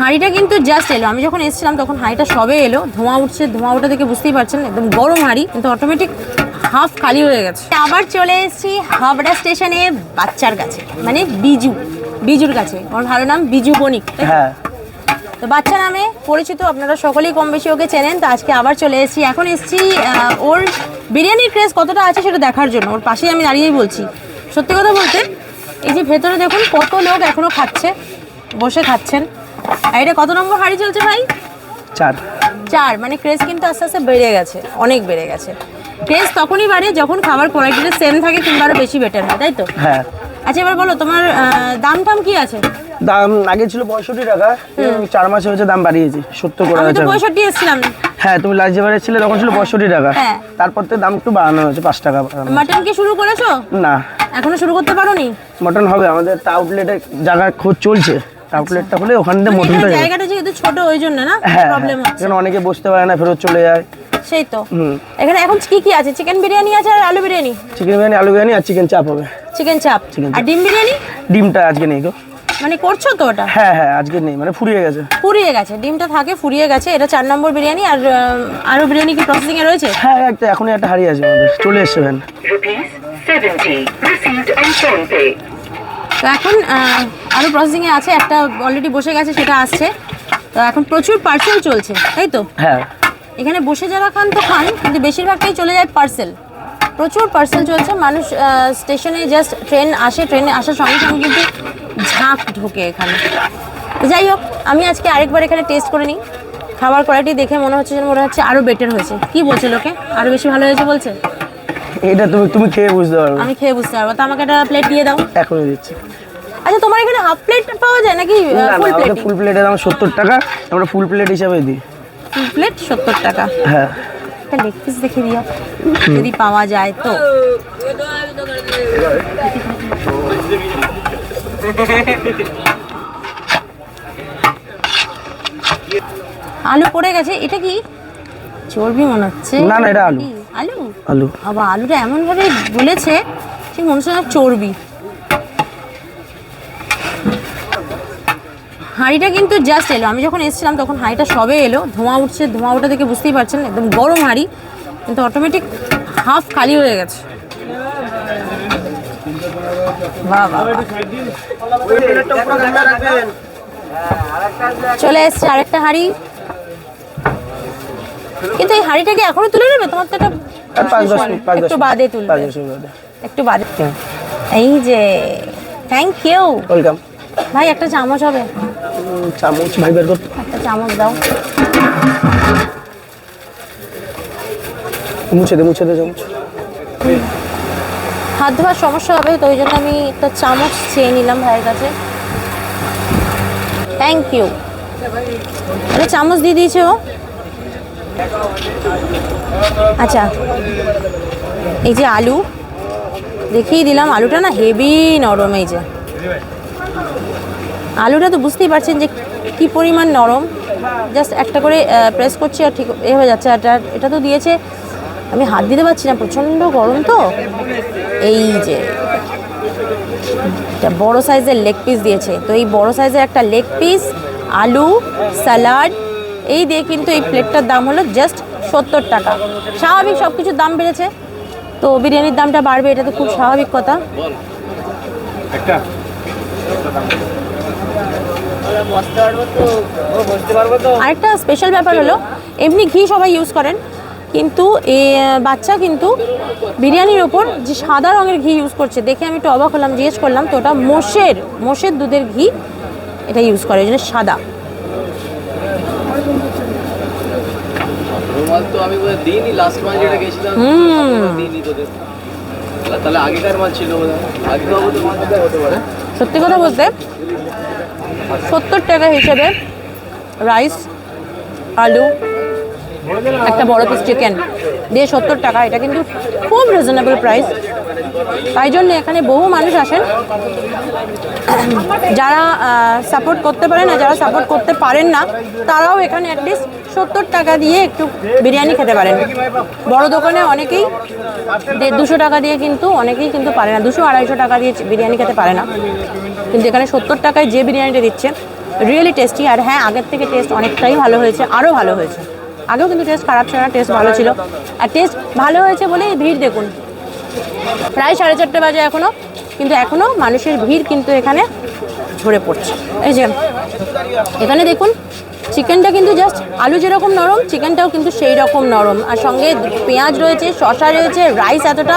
হাঁড়িটা কিন্তু জাস্ট এলো। আমি যখন এসেছিলাম তখন হাঁড়িটা সবে এলো। ধোঁয়া উঠছে ধোঁয়া ওঠা থেকে বুঝতেই পারছেন একদম গরম হাঁড়ি কিন্তু অটোমেটিক হাফ খালি হয়ে গেছে। আবার চলে এসেছি হাবড়া স্টেশনে বাচ্চার কাছে মানে বিজু বিজুর কাছে। ওর ভালো নাম বিজু বণিক তো? হ্যাঁ। তো বাচ্চা নামে পরিচিত আপনারা সকলেই কম বেশি ওকে চেনেন। তো আজকে আবার চলে এসেছি। এখন এসেছি ওর বিরিয়ানির ক্রেজ কতটা আছে সেটা দেখার জন্য। ওর পাশেই আমি দাঁড়িয়েই বলছি। সত্যি কথা বলতে এই যে ভেতরে দেখুন কত লোক এখনও খাচ্ছে বসে খাচ্ছেন। আর এটা কত নম্বর হাঁড়ি চলছে ভাই? চার। চার মানে ক্রেজ কিন্তু আস্তে আস্তে বেড়ে গেছে অনেক বেড়ে গেছে। ক্রেজ তখনই বাড়ে যখন খাবার কোয়ালিটিটা সেম থাকে কিংবা আরও বেশি বেটার হয় তাই তো? হ্যাঁ। আচ্ছা এবার বলো তোমার দাম টাম কি আছে? দাম আগে ছিল পঁয়ষট্টি টাকা চার মাসে হয়েছে দাম বাড়িয়েছি সত্তর করে আমি তো হয়েছে। পঁয়ষট্টি এসেছিলাম। হ্যাঁ তুমি লাস্ট যেবারে ছিলে তখন ছিল পঁয়ষট্টি টাকা। হ্যাঁ। তারপর থেকে দাম একটু বাড়ানো হয়েছে পাঁচ টাকা মাটন কি শুরু করেছ? না। এখনও শুরু করতে পারোনি? মটন হবে আমাদের একটা আউটলেটের জায়গার খোঁজ চলছে। আউটলেটটা হলে ওখান থেকে মটনটা এখানে জায়গাটা যেহেতু ছোট ওই জন্য না? হ্যাঁ প্রবলেম হচ্ছে এখানে অনেকে বসতে পারে না ফেরত চলে যায়। সেই তো। এখানে এখন কি কি আছে? চিকেন বিরিয়ানি আছে আর আলু বিরিয়ানি? চিকেন বিরিয়ানি আলু বিরিয়ানি আর চিকেন চাপ হবে। চিকেন চাপ আর ডিম বিরিয়ানি? ডিমটা আজকে নেই গো। মানে করছ তো ওটা? হ্যাঁ হ্যাঁ আজকে নেই মানে ফুরিয়ে গেছে। ফুরিয়ে গেছে ডিমটা থাকে ফুরিয়ে গেছে। এটা চার নম্বর বিরিয়ানি আর আরও বিরিয়ানি কি প্রসেসিং এ রয়েছে? হ্যাঁ একটা এখনই একটা হারিয়ে আছে আমাদের। চলে এসছে van rupees 70 received on phone pay তো এখন আরও প্রসেসিংয়ে আছে একটা অলরেডি বসে গেছে সেটা আসছে। তো এখন প্রচুর পার্সেল চলছে তাই তো? হ্যাঁ। এখানে বসে যারা খান তো খান কিন্তু বেশিরভাগটাই চলে যায় পার্সেল প্রচুর পার্সেল চলছে মানুষ স্টেশনে জাস্ট ট্রেন আসে ট্রেনে আসার সঙ্গে সঙ্গে কিন্তু ঝাঁক ঢোকে এখানে। যাই হোক আমি আজকে আরেকবার এখানে টেস্ট করে নিই। খাবার কোয়ালিটি দেখে মনে হচ্ছে যেন মনে হচ্ছে আরও বেটার হয়েছে। কি বলছে লোকে? আরও বেশি ভালো হয়েছে বলছে? এটা তুমি তুমি খেয়ে বুঝতে পারবে। আমি খেয়ে বুঝতে পারব। তো আমাকে একটা প্লেট দিয়ে দাও। এখনই দিচ্ছি। আচ্ছা তোমার এখানে হাফ প্লেট পাওয়া যায় নাকি ফুল প্লেট ফুল প্লেটের দাম সত্তর টাকা আমরা ফুল প্লেট হিসাবে দিই। ফুল প্লেট সত্তর টাকা? হ্যাঁ। একটা লেগ পিস দেখে দিও। যদি পাওয়া যায় তো। আলু পড়ে গেছে এটা কি? চর্বি মনে হচ্ছে। না, না, এটা আলু। আলু? আলু। আবার আলুটা এমন ভাবে বলেছে ঠিক মনে হচ্ছে চর্বি। হাঁড়িটা কিন্তু জাস্ট এলো। আমি যখন এসেছিলাম তখন হাঁড়িটা সবে এলো। ধোঁয়া উঠছে ধোঁয়া ওঠা থেকে বুঝতেই পারছেন একদম গরম হাঁড়ি। কিন্তু অটোমেটিক হাফ খালি হয়ে গেছে। চলে এসছে আরেকটা হাঁড়ি। কিন্তু এই হাঁড়িটাকে এখনও তুলে নেবে? তোমার তো আর দশ একটু বাদে তুলবে। একটু বাদে। এই যে থ্যাংক ইউ ওয়েলকাম ভাই একটা চামচ হবে। চামচ ভাই বের করতে একটা চামচ দাও। মুছে দে মুছে দে চামচ হাত ধোয়ার সমস্যা হবে তো ওই জন্য আমি একটা চামচ চেয়ে নিলাম ভাইয়ের কাছে। থ্যাংক ইউ একটা চামচ দিয়ে দিয়েছে ও। আচ্ছা এই যে আলু, দেখিয়ে দিলাম, আলুটা না হেভি নরম এই যে। আলুটা তো বুঝতেই পারছেন যে কি পরিমাণ নরম। জাস্ট একটা করে প্রেস করছি আর ঠিক এ হয়ে যাচ্ছে। আর এটা- তো দিয়েছে, আমি হাত দিতে পারছি না, প্রচণ্ড গরম তো। এই যে বড় সাইজের লেগ পিস দিয়েছে। তো এই বড় সাইজের একটা লেগ পিস আলু স্যালাড এই দিয়ে কিন্তু এই প্লেটটার দাম হলো জাস্ট সত্তর টাকা। স্বাভাবিক সব কিছুর দাম বেড়েছে। তো বিরিয়ানির দামটা বাড়বে এটা তো খুব স্বাভাবিক কথা। আরেকটা স্পেশাল ব্যাপার হলো এমনি ঘি সবাই ইউজ করেন কিন্তু এ বাচ্চা কিন্তু বিরিয়ানির ওপর যে সাদা রঙের ঘি ইউজ করছে দেখে আমি একটু অবাক হলাম জিজ্ঞেস করলাম তো ওটা মোষের মোষের দুধের ঘি এটা ইউজ করে ওই জন্য সাদা। রুমাল তো আমি দিইনি লাস্ট মাল যেটা গেছিলাম দিইনি তোদের। তাহলে আগেকার মাল ছিল বোধহয়। আগে তো আমাদের মাল কোথায় হতে পারে। সত্যি কথা বলতে সত্তর টাকা হিসেবে রাইস আলু একটা বড় পিস চিকেন দিয়ে সত্তর টাকা। এটা কিন্তু খুব রিজনেবল প্রাইস তাই জন্য এখানে বহু মানুষ আসেন। যারা সাপোর্ট করতে পারেন না, যারা সাপোর্ট করতে পারেন না, তারাও এখানে অ্যাটলিস্ট সত্তর টাকা দিয়ে একটু বিরিয়ানি খেতে পারেন। বড় দোকানে অনেকেই দুশো টাকা দিয়ে কিন্তু, অনেকেই কিন্তু পারে না। দুশো আড়াইশো টাকা দিয়ে বিরিয়ানি খেতে পারে না। কিন্তু এখানে সত্তর টাকায় যে বিরিয়ানিটা দিচ্ছে রিয়েলি টেস্টি আর হ্যাঁ আগের থেকে টেস্ট অনেকটাই ভালো হয়েছে, আরও ভালো হয়েছে। আগেও কিন্তু টেস্ট খারাপ ছিল না টেস্ট ভালো ছিল। আর টেস্ট ভালো হয়েছে বলেই ভিড় দেখুন। প্রায় সাড়ে চারটে বাজে এখনও কিন্তু এখনও মানুষের ভিড় কিন্তু এখানে ঝরে পড়ছে। এই যে, এখানে দেখুন চিকেনটা কিন্তু জাস্ট আলু যেরকম নরম চিকেনটাও কিন্তু সেই রকম নরম। আর সঙ্গে পেঁয়াজ রয়েছে, শসা রয়েছে রাইস এতটা।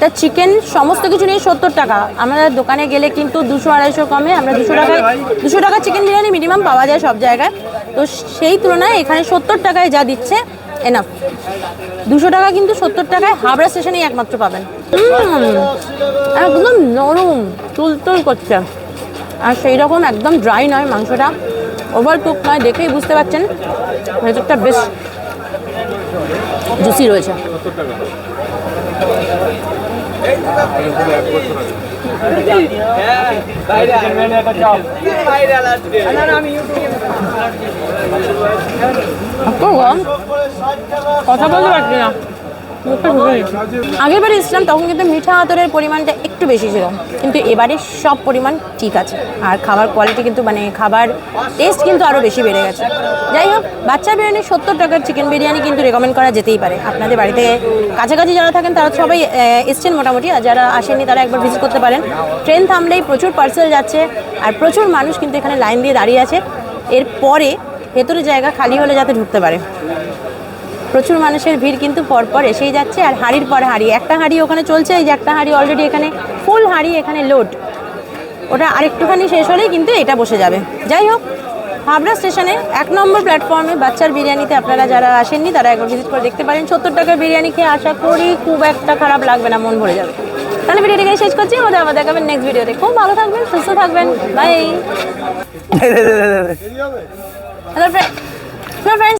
তা চিকেন সমস্ত কিছু নিয়ে সত্তর টাকা। আমাদের দোকানে গেলে কিন্তু দুশো, আড়াইশো কমে, আমরা দুশো টাকায়, দুশো টাকা চিকেন বিরিয়ানি মিনিমাম পাওয়া যায় সব জায়গায়। তো সেই তুলনায় এখানে সত্তর টাকায় যা দিচ্ছে এনাফ দুশো টাকা কিন্তু সত্তর টাকায় হাবড়া স্টেশনেই একমাত্র পাবেন। একদম নরম তুলতুল করছে। আর সেই রকম একদম ড্রাই নয় মাংসটা। ওভার কুক নয়, দেখেই বুঝতে পারছেন। ভেতরটা বেশ জুসি রয়েছে। কথা বলতে পারছি না। আগের বারে এসেছিলাম, তখন কিন্তু মিঠা আতরের পরিমাণটা একটু বেশি ছিল। কিন্তু এবারে সব পরিমাণ ঠিক আছে। আর খাবার কোয়ালিটি কিন্তু মানে খাবার টেস্ট কিন্তু আরও বেশি বেড়ে গেছে। যাই হোক বাচ্চা বিরিয়ানি সত্তর টাকার চিকেন বিরিয়ানি কিন্তু রেকমেন্ড করা যেতেই পারে। আপনাদের বাড়িতে কাছাকাছি যারা থাকেন, তারা সবাই এসছেন মোটামুটি। আর যারা আসেননি, তারা একবার ভিজিট করতে পারেন। ট্রেন থামলেই প্রচুর পার্সেল যাচ্ছে। আর প্রচুর মানুষ কিন্তু এখানে লাইন দিয়ে দাঁড়িয়ে আছে। এরপরে ভেতরে জায়গা খালি হলে যাতে ঢুকতে পারে। প্রচুর মানুষের ভিড় কিন্তু পরপর এসেই যাচ্ছে আর হাঁড়ির পর হাঁড়ি। একটা হাঁড়ি ওখানে চলছে এই যে একটা হাঁড়ি অলরেডি এখানে ফুল হাঁড়ি এখানে লোড ওটা আরেকটুখানি শেষ হলেই কিন্তু এটা বসে যাবে। যাই হোক হাবড়া স্টেশনে এক নম্বর প্ল্যাটফর্মে বাচ্চার বিরিয়ানিতে আপনারা যারা আসেননি তারা একবার ভিজিট করে দেখতে পারেন। সত্তর টাকার বিরিয়ানি খেয়ে আশা করি খুব একটা খারাপ লাগবে না মন ভরে যাবে। তাহলে ভিডিওটি শেষ করছি ওদের আবার দেখাবেন নেক্সট ভিডিওতে খুব ভালো থাকবেন সুস্থ থাকবেন। Bye hello friend hello friend